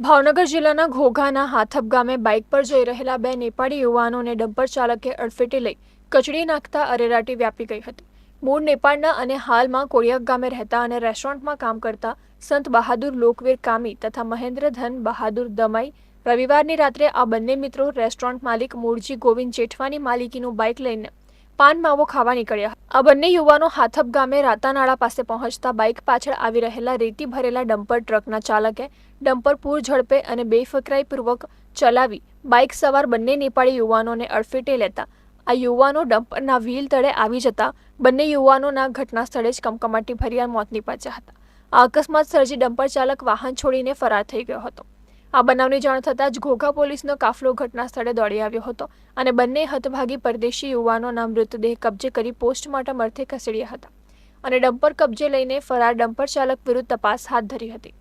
ભાવનગર જિલ્લાના ઘોઘાના હાથપ ગામે બાઇક પર જઈ રહેલા બે નેપાળી યુવાનોને ડમ્પર ચાલકે અડફેટે લઈ કચડી નાખતા અરેરાટી વ્યાપી ગઈ હતી. મૂળ નેપાળના અને હાલમાં કોળિયાક ગામે રહેતા અને રેસ્ટોરન્ટમાં કામ કરતા સંત બહાદુર લોકવીર કામી તથા મહેન્દ્રધન બહાદુર દમાઈ રવિવારની રાત્રે આ બંને મિત્રો રેસ્ટોરન્ટ માલિક મૂળજી ગોવિંદ જેઠવાની માલિકીનું બાઇક લઈને પાન માવો ખાવા નીકળ્યા. આ બંને યુવાનો હાથપ ગામે રાતાનાળા પાસે પહોંચતા બાઇક પાછળ આવી રહેલા રેતી ભરેલા ડમ્પર ટ્રકના ચાલકે ડમ્પર પૂર ઝડપે અને બેફકરાઈપૂર્વક ચલાવી બાઇક સવાર બંને નેપાળી યુવાનોને અડફેટે લેતા. આ યુવાનો ડમ્પરના વ્હીલ તળે આવી જતા બંને યુવાનોના ઘટના સ્થળે જ કમકમાટી ભર્યા મોત નીપજ્યા હતા. આ અકસ્માત સર્જી ડમ્પર ચાલક વાહન છોડીને ફરાર થઈ ગયો હતો. આ બનાવની જાણ થતાં જ ઘોઘા પોલીસનો કાફલો ઘટના સ્થળે દોડી આવ્યો હતો અને બંને હતભાગી પરદેશી યુવાનોના મૃતદેહ કબજે કરી પોસ્ટમોર્ટમ અર્થે ખસેડ્યા હતા અને ડમ્પર કબજે લઈને ફરાર ડમ્પર ચાલક વિરુદ્ધ તપાસ હાથ ધરી હતી.